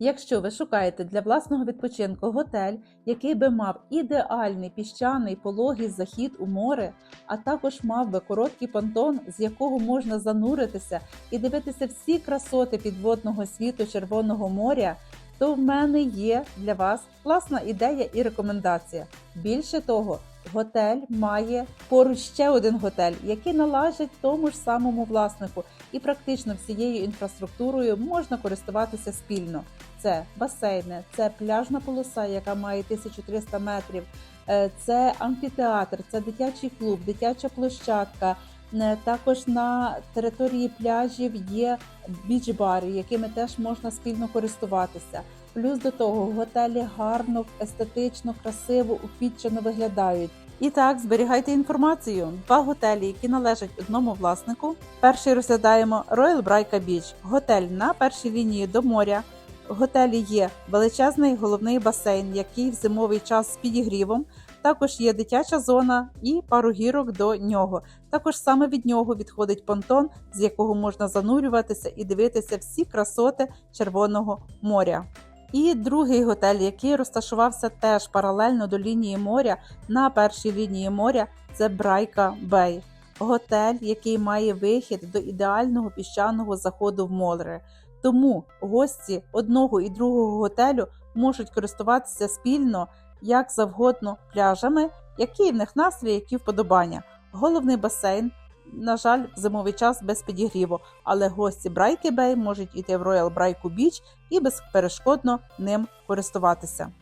Якщо ви шукаєте для власного відпочинку готель, який би мав ідеальний піщаний пологий захід у море, а також мав би короткий понтон, з якого можна зануритися і дивитися всі красоти підводного світу Червоного моря, то в мене є для вас класна ідея і рекомендація. Більше того, готель має поруч ще один готель, який належить тому ж самому власнику, і практично всією інфраструктурою можна користуватися спільно. Це басейни, це пляжна полоса, яка має 1300 метрів, е, це амфітеатр, це дитячий клуб, дитяча площадка. Е, Також на території пляжів є біч-бари, якими теж можна спільно користуватися. Плюс до того готелі гарно, естетично, красиво, упіччено виглядають. І так, зберігайте інформацію. Два готелі, які належать одному власнику. Перший розглядаємо Royal Braica Beach. Готель на першій лінії до моря. В готелі є величезний головний басейн, який в зимовий час з підігрівом. Також є дитяча зона і пару гірок до нього. Також саме від нього відходить понтон, з якого можна занурюватися і дивитися всі красоти Червоного моря. І другий готель, який розташувався теж паралельно до лінії моря на першій лінії моря, це Брайка Бей. Готель, який має вихід до ідеального піщаного заходу в море. Тому гості одного і другого готелю можуть користуватися спільно як завгодно пляжами, які в них настрій, які вподобання. Головний басейн, на жаль, зимовий час без підігріву, але гості Брайки Бей можуть іти в Royal Брайку Біч і безперешкодно ним користуватися.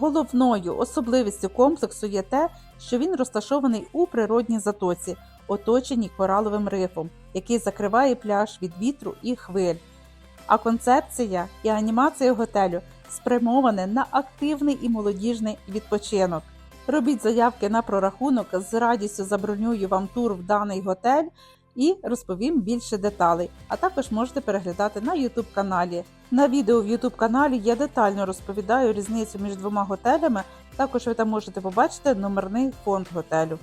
Головною особливістю комплексу є те, що він розташований у природній затоці, оточеній кораловим рифом, який закриває пляж від вітру і хвиль. А концепція і анімація готелю спрямовані на активний і молодіжний відпочинок. Робіть заявки на прорахунок, з радістю забронюю вам тур в даний готель і розповім більше деталей. А також можете переглядати на YouTube каналі. На відео в YouTube каналі я детально розповідаю різницю між двома готелями. Також ви там можете побачити номерний фонд готелю.